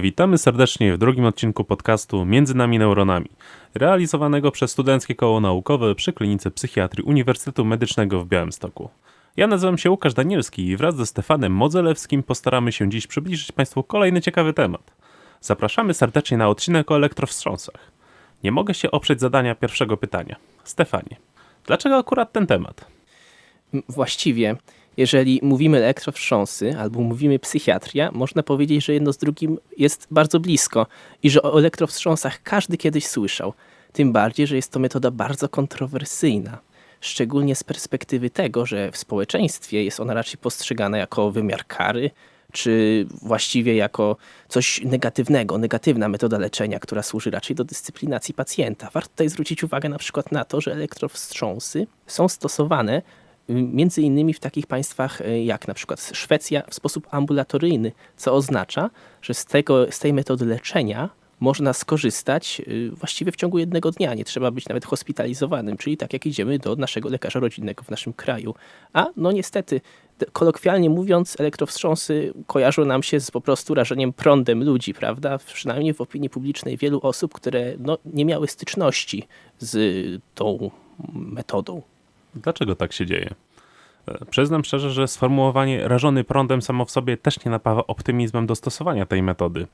Witamy serdecznie w drugim odcinku podcastu Między nami neuronami, realizowanego przez Studenckie Koło Naukowe przy Klinice Psychiatrii Uniwersytetu Medycznego w Białymstoku. Ja nazywam się Łukasz Danielski i wraz ze Stefanem Modzelewskim postaramy się dziś przybliżyć Państwu kolejny ciekawy temat. Zapraszamy serdecznie na odcinek o elektrowstrząsach. Nie mogę się oprzeć zadania pierwszego pytania. Stefanie, dlaczego akurat ten temat? Właściwie, jeżeli mówimy elektrowstrząsy albo mówimy psychiatria, można powiedzieć, że jedno z drugim jest bardzo blisko i że o elektrowstrząsach każdy kiedyś słyszał. Tym bardziej, że jest to metoda bardzo kontrowersyjna. Szczególnie z perspektywy tego, że w społeczeństwie jest ona raczej postrzegana jako wymiar kary, czy właściwie jako coś negatywnego, negatywna metoda leczenia, która służy raczej do dyscyplinacji pacjenta. Warto tutaj zwrócić uwagę na przykład na to, że elektrowstrząsy są stosowane między innymi w takich państwach y, jak na przykład Szwecja w sposób ambulatoryjny, co oznacza, że z, tego, z tej metody leczenia można skorzystać y, właściwie w ciągu jednego dnia. Nie trzeba być nawet hospitalizowanym, czyli tak jak idziemy do naszego lekarza rodzinnego w naszym kraju. A no niestety, kolokwialnie mówiąc, elektrowstrząsy kojarzą nam się z po prostu rażeniem prądem ludzi, prawda? Przynajmniej w opinii publicznej wielu osób, które no, nie miały styczności z tą metodą. Dlaczego tak się dzieje? E, Przyznam szczerze, że sformułowanie rażony prądem samo w sobie też nie napawa optymizmem do stosowania tej metody.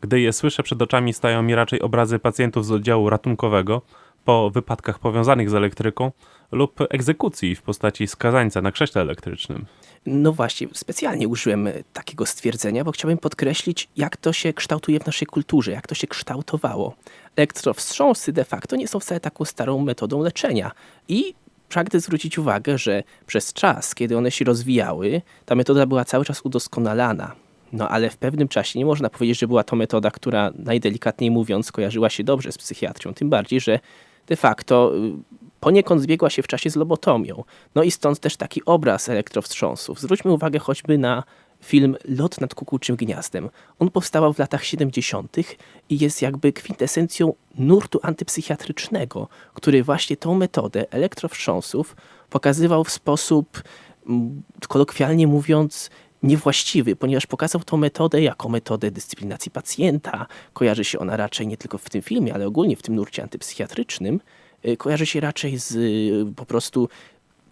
Gdy je słyszę, przed oczami stają mi raczej obrazy pacjentów z oddziału ratunkowego po wypadkach powiązanych z elektryką lub egzekucji w postaci skazańca na krześle elektrycznym. No właśnie, specjalnie użyłem takiego stwierdzenia, bo chciałbym podkreślić, jak to się kształtuje w naszej kulturze, jak to się kształtowało. Elektrowstrząsy de facto nie są wcale taką starą metodą leczenia i pragnę zwrócić uwagę, że przez czas, kiedy one się rozwijały, ta metoda była cały czas udoskonalana. No ale w pewnym czasie nie można powiedzieć, że była to metoda, która najdelikatniej mówiąc kojarzyła się dobrze z psychiatrią. Tym bardziej, że de facto y, poniekąd zbiegła się w czasie z lobotomią. No i stąd też taki obraz elektrowstrząsów. Zwróćmy uwagę choćby na film Lot nad kukułczym gniazdem. On powstawał w latach 70. i jest jakby kwintesencją nurtu antypsychiatrycznego, który właśnie tą metodę elektrowstrząsów pokazywał w sposób, kolokwialnie mówiąc, niewłaściwy, ponieważ pokazał tą metodę jako metodę dyscyplinacji pacjenta. Kojarzy się ona raczej nie tylko w tym filmie, ale ogólnie w tym nurcie antypsychiatrycznym. Y, kojarzy się raczej z y, po prostu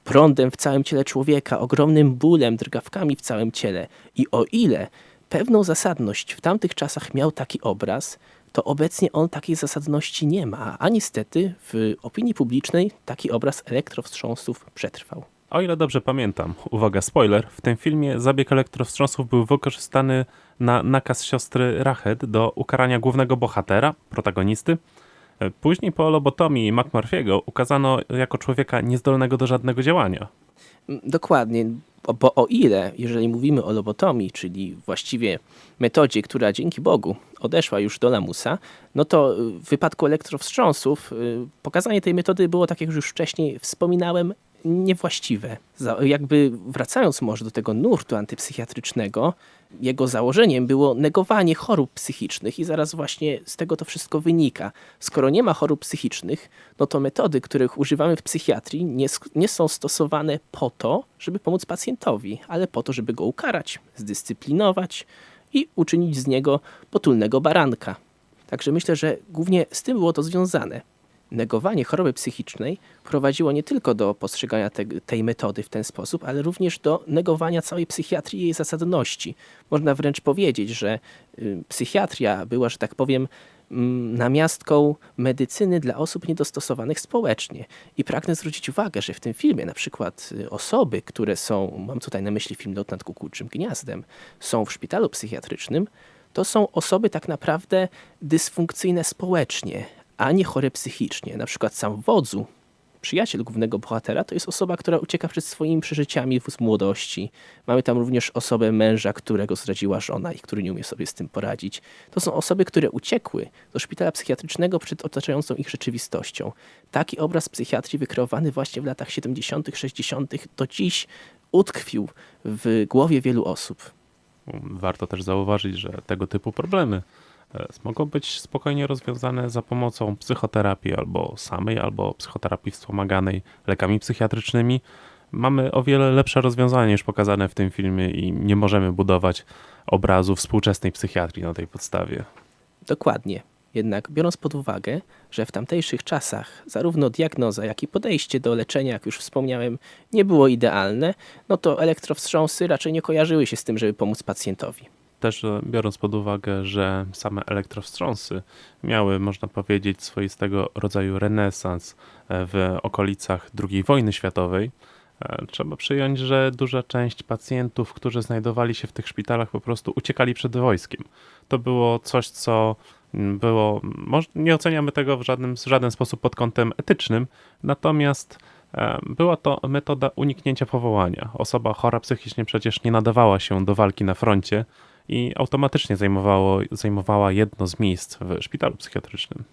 prądem w całym ciele człowieka, ogromnym bólem, drgawkami w całym ciele. I o ile pewną zasadność w tamtych czasach miał taki obraz, to obecnie on takiej zasadności nie ma, a niestety w opinii publicznej taki obraz elektrowstrząsów przetrwał. O ile dobrze pamiętam, uwaga, spoiler, w tym filmie zabieg elektrowstrząsów był wykorzystany na nakaz siostry Rached do ukarania głównego bohatera, protagonisty. Później po lobotomii McMurphy'ego ukazano jako człowieka niezdolnego do żadnego działania. Dokładnie, bo, o ile, jeżeli mówimy o lobotomii, czyli właściwie metodzie, która dzięki Bogu odeszła już do lamusa, no to w wypadku elektrowstrząsów y, pokazanie tej metody było, tak jak już wcześniej wspominałem, niewłaściwe. Jakby wracając może do tego nurtu antypsychiatrycznego, jego założeniem było negowanie chorób psychicznych i zaraz właśnie z tego to wszystko wynika. Skoro nie ma chorób psychicznych, no to metody, których używamy w psychiatrii nie, nie są stosowane po to, żeby pomóc pacjentowi, ale po to, żeby go ukarać, zdyscyplinować i uczynić z niego potulnego baranka. Także myślę, że głównie z tym było to związane. Negowanie choroby psychicznej prowadziło nie tylko do postrzegania te, tej metody w ten sposób, ale również do negowania całej psychiatrii i jej zasadności. Można wręcz powiedzieć, że y, psychiatria była, że tak powiem, mm, namiastką medycyny dla osób niedostosowanych społecznie. I pragnę zwrócić uwagę, że w tym filmie na przykład y, osoby, które są, mam tutaj na myśli film Lot nad kukułczym gniazdem, są w szpitalu psychiatrycznym, to są osoby tak naprawdę dysfunkcyjne społecznie, a nie chore psychicznie. Na przykład sam wodzu, przyjaciel głównego bohatera, to jest osoba, która ucieka przed swoimi przeżyciami z młodości. Mamy tam również osobę męża, którego zdradziła żona i który nie umie sobie z tym poradzić. To są osoby, które uciekły do szpitala psychiatrycznego przed otaczającą ich rzeczywistością. Taki obraz psychiatrii wykreowany właśnie w latach 70., 60. do dziś utkwił w głowie wielu osób. Warto też zauważyć, że tego typu problemy mogą być spokojnie rozwiązane za pomocą psychoterapii albo samej, albo psychoterapii wspomaganej lekami psychiatrycznymi. mamy o wiele lepsze rozwiązanie niż pokazane w tym filmie i nie możemy budować obrazu współczesnej psychiatrii na tej podstawie. Dokładnie. Jednak biorąc pod uwagę, że w tamtejszych czasach zarówno diagnoza, jak i podejście do leczenia, jak już wspomniałem, nie było idealne, no to elektrowstrząsy raczej nie kojarzyły się z tym, żeby pomóc pacjentowi. Też e, biorąc pod uwagę, że same elektrowstrząsy miały, można powiedzieć, swoistego rodzaju renesans e, w okolicach II wojny światowej, e, trzeba przyjąć, że duża część pacjentów, którzy znajdowali się w tych szpitalach, po prostu uciekali przed wojskiem. To było coś, co było. Nie oceniamy tego w żadnym, w żaden sposób pod kątem etycznym, natomiast była to metoda uniknięcia powołania. Osoba chora psychicznie przecież nie nadawała się do walki na froncie i automatycznie zajmowało, zajmowała jedno z miejsc w szpitalu psychiatrycznym.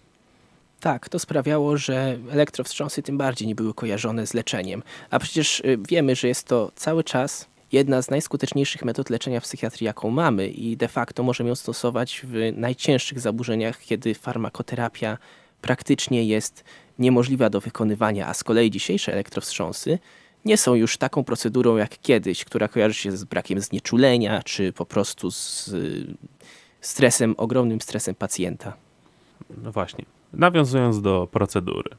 Tak, to sprawiało, że elektrowstrząsy tym bardziej nie były kojarzone z leczeniem. A przecież y, wiemy, że jest to cały czas jedna z najskuteczniejszych metod leczenia w psychiatrii, jaką mamy i de facto możemy ją stosować w najcięższych zaburzeniach, kiedy farmakoterapia praktycznie jest niemożliwa do wykonywania, a z kolei dzisiejsze elektrowstrząsy nie są już taką procedurą jak kiedyś, która kojarzy się z brakiem znieczulenia, czy po prostu z y, stresem, ogromnym stresem pacjenta. No właśnie. Nawiązując do procedury.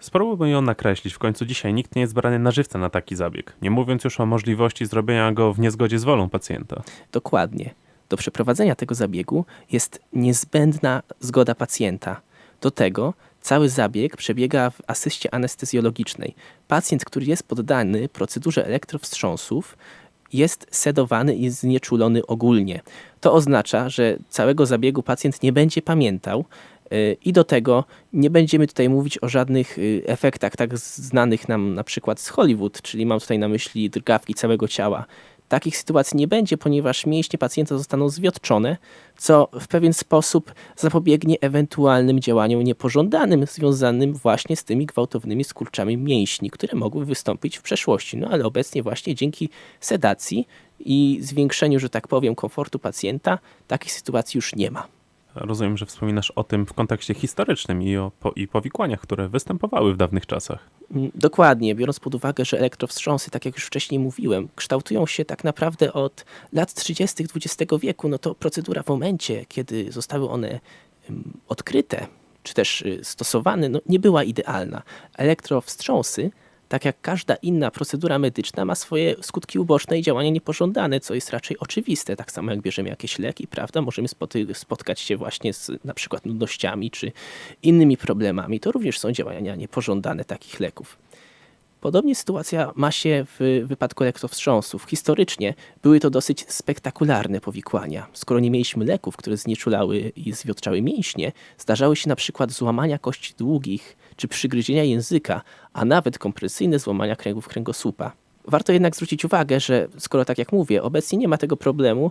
Spróbujmy ją nakreślić. W końcu dzisiaj nikt nie jest brany na żywca na taki zabieg. Nie mówiąc już o możliwości zrobienia go w niezgodzie z wolą pacjenta. Dokładnie. Do przeprowadzenia tego zabiegu jest niezbędna zgoda pacjenta. Do tego cały zabieg przebiega w asyście anestezjologicznej. Pacjent, który jest poddany procedurze elektrowstrząsów, jest sedowany i znieczulony ogólnie. To oznacza, że całego zabiegu pacjent nie będzie pamiętał y, i do tego nie będziemy tutaj mówić o żadnych y, efektach tak znanych nam na przykład z Hollywood, czyli mam tutaj na myśli drgawki całego ciała. Takich sytuacji nie będzie, ponieważ mięśnie pacjenta zostaną zwiotczone, co w pewien sposób zapobiegnie ewentualnym działaniom niepożądanym związanym właśnie z tymi gwałtownymi skurczami mięśni, które mogły wystąpić w przeszłości. No ale obecnie właśnie dzięki sedacji i zwiększeniu, że tak powiem, komfortu pacjenta, takich sytuacji już nie ma. Rozumiem, że wspominasz o tym w kontekście historycznym i o po, i powikłaniach, które występowały w dawnych czasach. Mm, Dokładnie, biorąc pod uwagę, że elektrowstrząsy, tak jak już wcześniej mówiłem, kształtują się tak naprawdę od lat 30. XX wieku, no to procedura w momencie, kiedy zostały one odkryte, czy też y, stosowane, no nie była idealna. Elektrowstrząsy, tak jak każda inna procedura medyczna, ma swoje skutki uboczne i działania niepożądane, co jest raczej oczywiste. Tak samo jak bierzemy jakieś leki, prawda, możemy spotkać się właśnie z na przykład nudnościami czy innymi problemami. To również są działania niepożądane takich leków. Podobnie sytuacja ma się w wypadku elektrowstrząsów. Historycznie były to dosyć spektakularne powikłania. Skoro nie mieliśmy leków, które znieczulały i zwiotczały mięśnie, zdarzały się na przykład złamania kości długich czy przygryzienia języka, a nawet kompresyjne złamania kręgów kręgosłupa. Warto jednak zwrócić uwagę, że skoro tak jak mówię, obecnie nie ma tego problemu,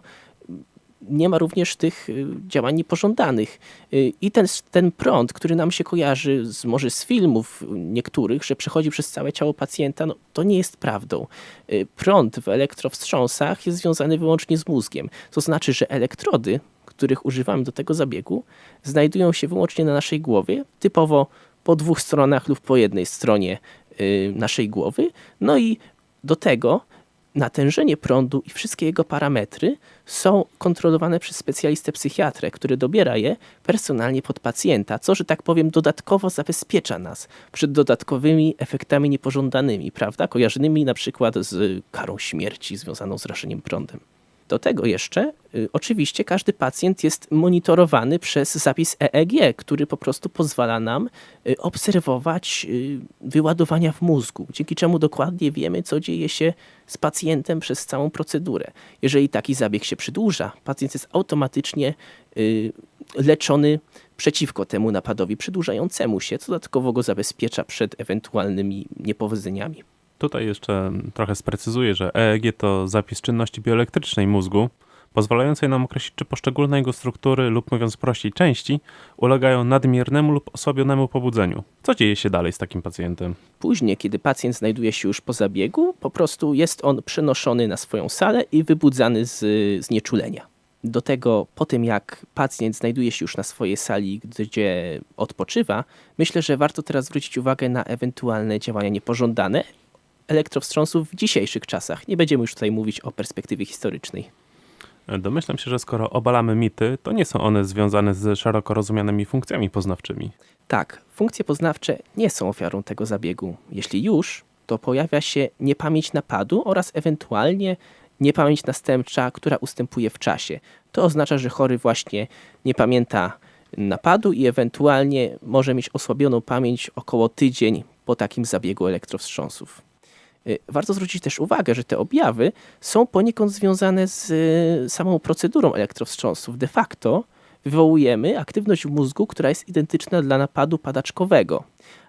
nie ma również tych y, działań niepożądanych. Y, I ten, ten prąd, który nam się kojarzy z, może z filmów niektórych, że przechodzi przez całe ciało pacjenta, no, to nie jest prawdą. Y, Prąd w elektrowstrząsach jest związany wyłącznie z mózgiem. To znaczy, że elektrody, których używamy do tego zabiegu, znajdują się wyłącznie na naszej głowie, typowo po dwóch stronach lub po jednej stronie naszej głowy. No i do tego natężenie prądu i wszystkie jego parametry są kontrolowane przez specjalistę psychiatrę, który dobiera je personalnie pod pacjenta, co, że tak powiem, dodatkowo zabezpiecza nas przed dodatkowymi efektami niepożądanymi, prawda? Kojarzonymi na przykład z karą śmierci związaną z rażeniem prądem. Do tego jeszcze, y, oczywiście, każdy pacjent jest monitorowany przez zapis EEG, który po prostu pozwala nam y, obserwować y, wyładowania w mózgu, dzięki czemu dokładnie wiemy, co dzieje się z pacjentem przez całą procedurę. Jeżeli taki zabieg się przedłuża, pacjent jest automatycznie leczony przeciwko temu napadowi przedłużającemu się, co dodatkowo go zabezpiecza przed ewentualnymi niepowodzeniami. Tutaj jeszcze trochę sprecyzuję, że EEG to zapis czynności bioelektrycznej mózgu, pozwalającej nam określić, czy poszczególne jego struktury lub mówiąc prościej części ulegają nadmiernemu lub osłabionemu pobudzeniu. Co dzieje się dalej z takim pacjentem? Później, kiedy pacjent znajduje się już po zabiegu, po prostu jest on przenoszony na swoją salę i wybudzany z znieczulenia. Do tego, po tym jak pacjent znajduje się już na swojej sali, gdzie odpoczywa, myślę, że warto teraz zwrócić uwagę na ewentualne działania niepożądane, elektrowstrząsów w dzisiejszych czasach. Nie będziemy już tutaj mówić o perspektywie historycznej. Domyślam się, że skoro obalamy mity, to nie są one związane z szeroko rozumianymi funkcjami poznawczymi. Tak, funkcje poznawcze nie są ofiarą tego zabiegu. Jeśli już, to pojawia się niepamięć napadu oraz ewentualnie niepamięć następcza, która ustępuje w czasie. To oznacza, że chory właśnie nie pamięta napadu i ewentualnie może mieć osłabioną pamięć około tydzień po takim zabiegu elektrowstrząsów. Y, Warto zwrócić też uwagę, że te objawy są poniekąd związane z y, samą procedurą elektrowstrząsów. De facto wywołujemy aktywność w mózgu, która jest identyczna dla napadu padaczkowego.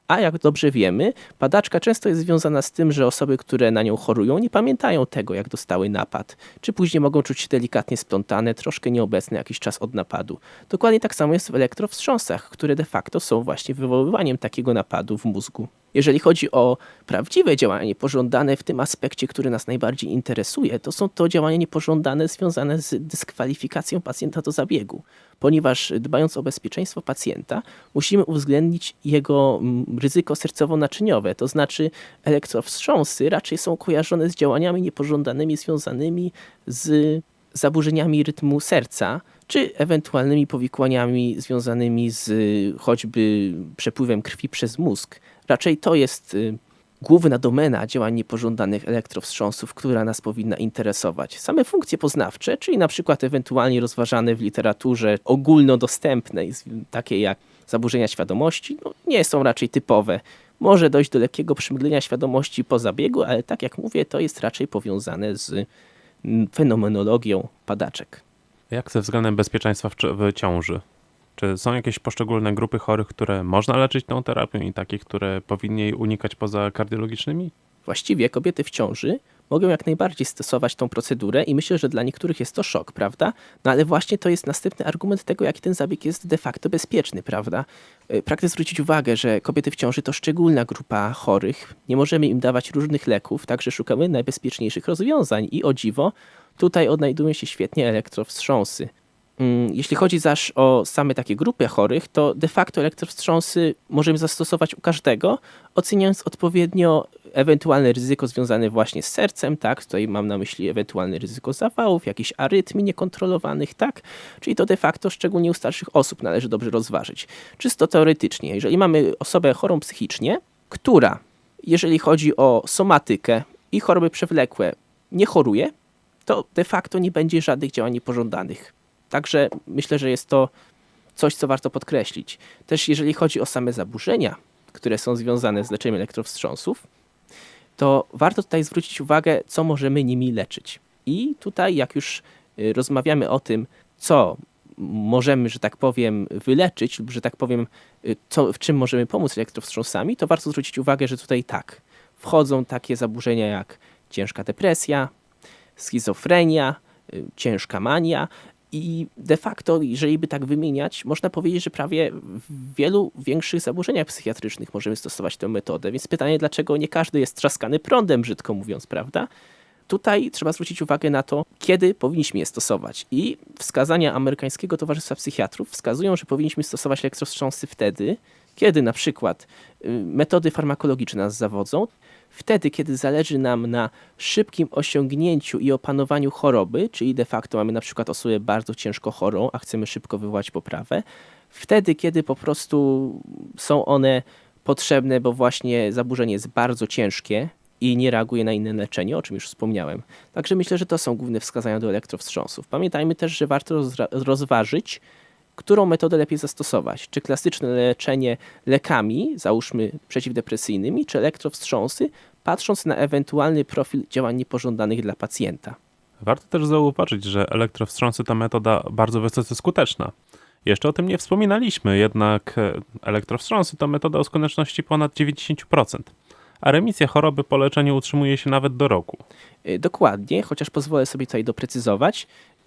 A jak dobrze wiemy, padaczka często jest związana z tym, że osoby, które na nią chorują, nie pamiętają tego, jak dostały napad, czy później mogą czuć się delikatnie splątane, troszkę nieobecne jakiś czas od napadu. Dokładnie tak samo jest w elektrowstrząsach, które de facto są właśnie wywoływaniem takiego napadu w mózgu. Jeżeli chodzi o prawdziwe działania niepożądane w tym aspekcie, który nas najbardziej interesuje, to są to działania niepożądane związane z dyskwalifikacją pacjenta do zabiegu, ponieważ dbając o bezpieczeństwo pacjenta, musimy uwzględnić jego mm, ryzyko sercowo-naczyniowe, to znaczy elektrowstrząsy raczej są kojarzone z działaniami niepożądanymi związanymi z zaburzeniami rytmu serca, czy ewentualnymi powikłaniami związanymi z y, choćby przepływem krwi przez mózg. Raczej to jest y, główna domena działań niepożądanych elektrowstrząsów, która nas powinna interesować. Same funkcje poznawcze, czyli na przykład ewentualnie rozważane w literaturze ogólnodostępnej, takie jak zaburzenia świadomości, no, nie są raczej typowe. Może dojść do lekkiego przymglenia świadomości po zabiegu, ale tak jak mówię, to jest raczej powiązane z mm, fenomenologią padaczek. Jak ze względem bezpieczeństwa w, ciąży? Czy są jakieś poszczególne grupy chorych, które można leczyć tą terapią i takie, które powinni jej unikać poza kardiologicznymi? Właściwie kobiety w ciąży mogą jak najbardziej stosować tą procedurę i myślę, że dla niektórych jest to szok, prawda? No ale właśnie to jest następny argument tego, jaki ten zabieg jest de facto bezpieczny, prawda? Y, Pragnę zwrócić uwagę, że kobiety w ciąży to szczególna grupa chorych. Nie możemy im dawać różnych leków, także szukamy najbezpieczniejszych rozwiązań i o dziwo, tutaj odnajdują się świetnie elektrowstrząsy. Mm, Jeśli chodzi zaś o same takie grupy chorych, to de facto elektrowstrząsy możemy zastosować u każdego, oceniając odpowiednio ewentualne ryzyko związane właśnie z sercem, tak? Tutaj mam na myśli ewentualne ryzyko zawałów, jakichś arytmii niekontrolowanych, tak? Czyli to de facto szczególnie u starszych osób należy dobrze rozważyć. Czysto teoretycznie, jeżeli mamy osobę chorą psychicznie, która, jeżeli chodzi o somatykę i choroby przewlekłe, nie choruje, to de facto nie będzie żadnych działań niepożądanych. Także myślę, że jest to coś, co warto podkreślić. Też jeżeli chodzi o same zaburzenia, które są związane z leczeniem elektrowstrząsów, to warto tutaj zwrócić uwagę, co możemy nimi leczyć. I tutaj, jak już y, rozmawiamy o tym, co możemy, że tak powiem, wyleczyć, lub że tak powiem, y, co, w czym możemy pomóc elektrowstrząsami, to warto zwrócić uwagę, że tutaj tak, wchodzą takie zaburzenia jak ciężka depresja, schizofrenia, y, ciężka mania. I de facto, jeżeli by tak wymieniać, można powiedzieć, że prawie w wielu większych zaburzeniach psychiatrycznych możemy stosować tę metodę. Więc pytanie, dlaczego nie każdy jest trzaskany prądem, brzydko mówiąc, prawda? Tutaj trzeba zwrócić uwagę na to, kiedy powinniśmy je stosować. I wskazania Amerykańskiego Towarzystwa Psychiatrów wskazują, że powinniśmy stosować elektrowstrząsy wtedy, kiedy na przykład y, metody farmakologiczne nas zawodzą, wtedy, kiedy zależy nam na szybkim osiągnięciu i opanowaniu choroby, czyli de facto mamy na przykład osobę bardzo ciężko chorą, a chcemy szybko wywołać poprawę, wtedy, kiedy po prostu są one potrzebne, bo właśnie zaburzenie jest bardzo ciężkie i nie reaguje na inne leczenie, o czym już wspomniałem. Także myślę, że to są główne wskazania do elektrowstrząsów. Pamiętajmy też, że warto rozważyć, którą metodę lepiej zastosować. Czy klasyczne leczenie lekami, załóżmy przeciwdepresyjnymi, czy elektrowstrząsy, patrząc na ewentualny profil działań niepożądanych dla pacjenta. Warto też zauważyć, że elektrowstrząsy to metoda bardzo wysoce skuteczna. Jeszcze o tym nie wspominaliśmy, jednak elektrowstrząsy to metoda o skuteczności ponad 90%, a remisja choroby po leczeniu utrzymuje się nawet do roku. Dokładnie, chociaż pozwolę sobie tutaj doprecyzować.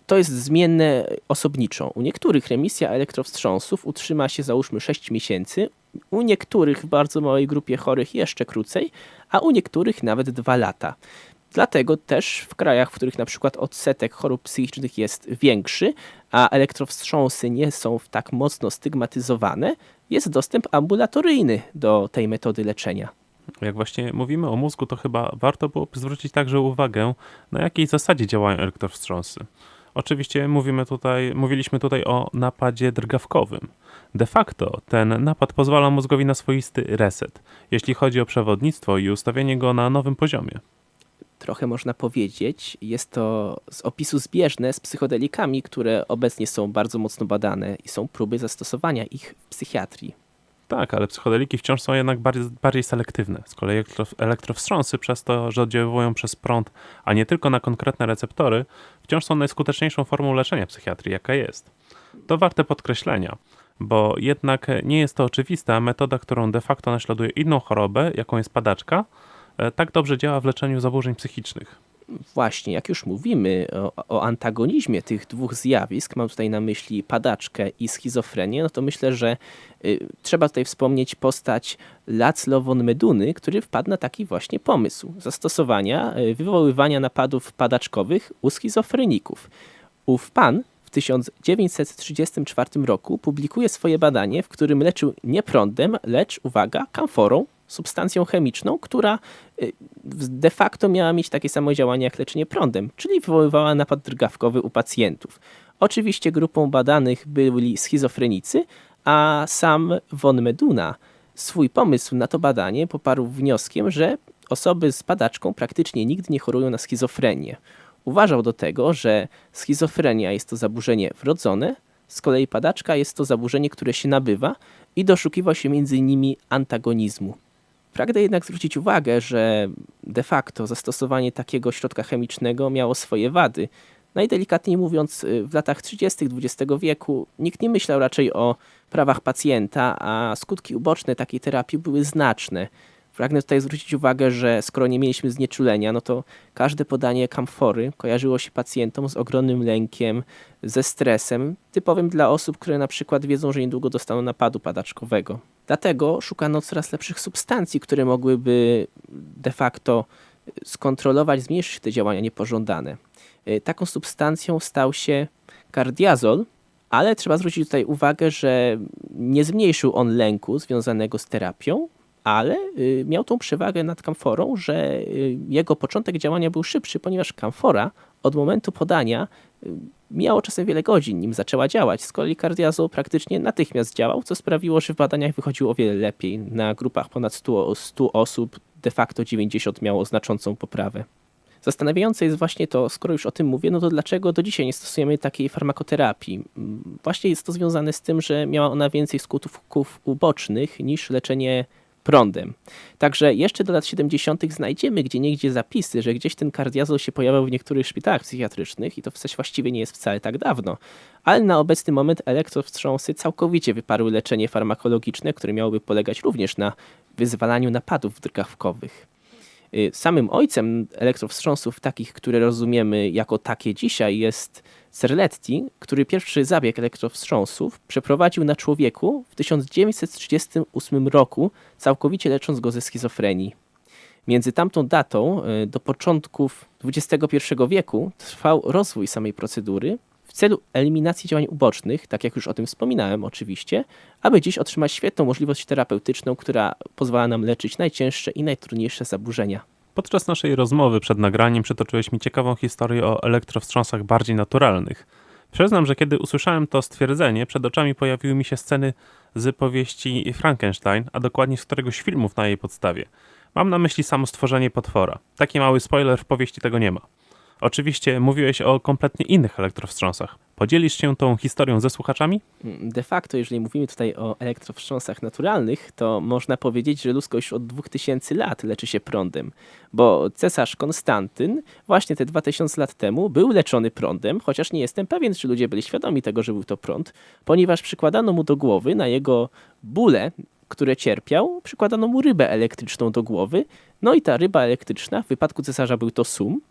To jest zmienne osobniczo. U niektórych remisja elektrowstrząsów utrzyma się załóżmy 6 miesięcy, u niektórych w bardzo małej grupie chorych jeszcze krócej, a u niektórych nawet 2 lata. Dlatego też w krajach, w których na przykład odsetek chorób psychicznych jest większy, a elektrowstrząsy nie są tak mocno stygmatyzowane, jest dostęp ambulatoryjny do tej metody leczenia. Jak właśnie mówimy o mózgu, to chyba warto byłoby zwrócić także uwagę, na jakiej zasadzie działają elektrowstrząsy. Oczywiście mówimy tutaj, mówiliśmy tutaj o napadzie drgawkowym. De facto ten napad pozwala mózgowi na swoisty reset, jeśli chodzi o przewodnictwo i ustawienie go na nowym poziomie. Trochę można powiedzieć, jest to z opisu zbieżne z psychodelikami, które obecnie są bardzo mocno badane i są próby zastosowania ich w psychiatrii. Tak, ale psychodeliki wciąż są jednak bardziej, bardziej selektywne. Z kolei elektro, elektrowstrząsy, przez to, że oddziaływują przez prąd, a nie tylko na konkretne receptory, wciąż są najskuteczniejszą formą leczenia psychiatrii, jaka jest. To warte podkreślenia, bo jednak nie jest to oczywista metoda, którą de facto naśladuje inną chorobę, jaką jest padaczka, e, tak dobrze działa w leczeniu zaburzeń psychicznych. Właśnie, jak już mówimy o, o, antagonizmie tych dwóch zjawisk, mam tutaj na myśli padaczkę i schizofrenię, no to myślę, że y, trzeba tutaj wspomnieć postać Laclo von Meduny, który wpadł na taki właśnie pomysł zastosowania, y, wywoływania napadów padaczkowych u schizofreników. Ów pan w 1934 roku publikuje swoje badanie, w którym leczył nie prądem, lecz, uwaga, kamforą, substancją chemiczną, która y, de facto miała mieć takie samo działanie jak leczenie prądem, czyli wywoływała napad drgawkowy u pacjentów. Oczywiście grupą badanych byli schizofrenicy, a sam von Meduna swój pomysł na to badanie poparł wnioskiem, że osoby z padaczką praktycznie nigdy nie chorują na schizofrenię. Uważał do tego, że schizofrenia jest to zaburzenie wrodzone, z kolei padaczka jest to zaburzenie, które się nabywa i doszukiwał się między innymi antagonizmu. Pragnę jednak zwrócić uwagę, że de facto zastosowanie takiego środka chemicznego miało swoje wady. Najdelikatniej mówiąc, w latach 30. XX wieku nikt nie myślał raczej o prawach pacjenta, a skutki uboczne takiej terapii były znaczne. Pragnę tutaj zwrócić uwagę, że skoro nie mieliśmy znieczulenia, no to każde podanie kamfory kojarzyło się pacjentom z ogromnym lękiem, ze stresem, typowym dla osób, które na przykład wiedzą, że niedługo dostaną napadu padaczkowego. Dlatego szukano coraz lepszych substancji, które mogłyby de facto skontrolować, zmniejszyć te działania niepożądane. Taką substancją stał się kardiazol, ale trzeba zwrócić tutaj uwagę, że nie zmniejszył on lęku związanego z terapią, ale y, miał tą przewagę nad kamforą, że y, jego początek działania był szybszy, ponieważ kamfora od momentu podania y, miało czasem wiele godzin, nim zaczęła działać. Z kolei kardiazol praktycznie natychmiast działał, co sprawiło, że w badaniach wychodziło o wiele lepiej. Na grupach ponad 100, 100 osób de facto 90 miało znaczącą poprawę. Zastanawiające jest właśnie to, skoro już o tym mówię, no to dlaczego do dzisiaj nie stosujemy takiej farmakoterapii? Mm, właśnie jest to związane z tym, że miała ona więcej skutków ubocznych niż leczenie prądem. Także jeszcze do lat 70. znajdziemy gdzie niegdzie zapisy, że gdzieś ten kardiazol się pojawiał w niektórych szpitalach psychiatrycznych i to w właściwie nie jest wcale tak dawno. Ale na obecny moment elektrowstrząsy całkowicie wyparły leczenie farmakologiczne, które miałoby polegać również na wyzwalaniu napadów drgawkowych. Y, samym ojcem elektrowstrząsów, takich, które rozumiemy jako takie dzisiaj, jest Serletti, który pierwszy zabieg elektrowstrząsów przeprowadził na człowieku w 1938 roku, całkowicie lecząc go ze schizofrenii. Między tamtą datą y, do początków XXI wieku trwał rozwój samej procedury w celu eliminacji działań ubocznych, tak jak już o tym wspominałem oczywiście, aby dziś otrzymać świetną możliwość terapeutyczną, która pozwala nam leczyć najcięższe i najtrudniejsze zaburzenia. Podczas naszej rozmowy przed nagraniem przytoczyłeś mi ciekawą historię o elektrowstrząsach bardziej naturalnych. Przyznam, że kiedy usłyszałem to stwierdzenie, przed oczami pojawiły mi się sceny z powieści Frankenstein, a dokładnie z któregoś filmów na jej podstawie. Mam na myśli samo stworzenie potwora. Taki mały spoiler w powieści tego nie ma. Oczywiście mówiłeś o kompletnie innych elektrowstrząsach. Podzielisz się tą historią ze słuchaczami? De facto, jeżeli mówimy tutaj o elektrowstrząsach naturalnych, to można powiedzieć, że ludzkość od 2000 lat leczy się prądem, bo cesarz Konstantyn właśnie te 2000 lat temu był leczony prądem, chociaż nie jestem pewien, czy ludzie byli świadomi tego, że był to prąd, ponieważ przykładano mu do głowy na jego bóle, które cierpiał, przykładano mu rybę elektryczną do głowy, no i ta ryba elektryczna, w wypadku cesarza był to sum,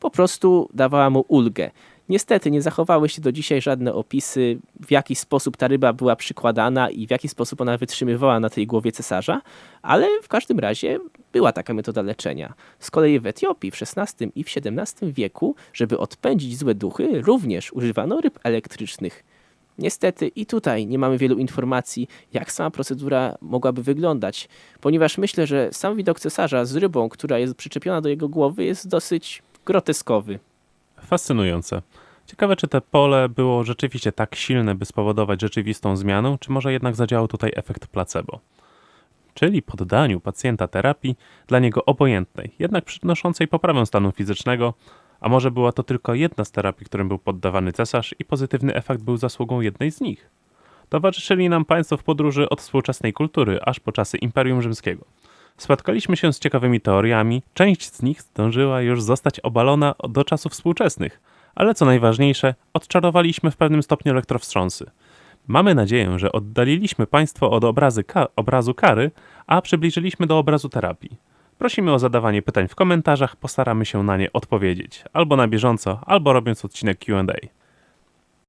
po prostu dawała mu ulgę. Niestety nie zachowały się do dzisiaj żadne opisy, w jaki sposób ta ryba była przykładana i w jaki sposób ona wytrzymywała na tej głowie cesarza, ale w każdym razie była taka metoda leczenia. Z kolei w Etiopii w XVI i w XVII wieku, żeby odpędzić złe duchy, również używano ryb elektrycznych. Niestety i tutaj nie mamy wielu informacji, jak sama procedura mogłaby wyglądać, ponieważ myślę, że sam widok cesarza z rybą, która jest przyczepiona do jego głowy, jest dosyć groteskowy. Fascynujące. Ciekawe, czy te pole było rzeczywiście tak silne, by spowodować rzeczywistą zmianę, czy może jednak zadziałał tutaj efekt placebo. Czyli poddaniu pacjenta terapii dla niego obojętnej, jednak przynoszącej poprawę stanu fizycznego, a może była to tylko jedna z terapii, którym był poddawany cesarz i pozytywny efekt był zasługą jednej z nich. Towarzyszyli nam państwo w podróży od współczesnej kultury aż po czasy Imperium Rzymskiego. Spotkaliśmy się z ciekawymi teoriami, część z nich zdążyła już zostać obalona do czasów współczesnych, ale co najważniejsze, odczarowaliśmy w pewnym stopniu elektrowstrząsy. Mamy nadzieję, że oddaliliśmy Państwo od obrazy ka- obrazu kary, a przybliżyliśmy do obrazu terapii. Prosimy o zadawanie pytań w komentarzach, postaramy się na nie odpowiedzieć, albo na bieżąco, albo robiąc odcinek QA.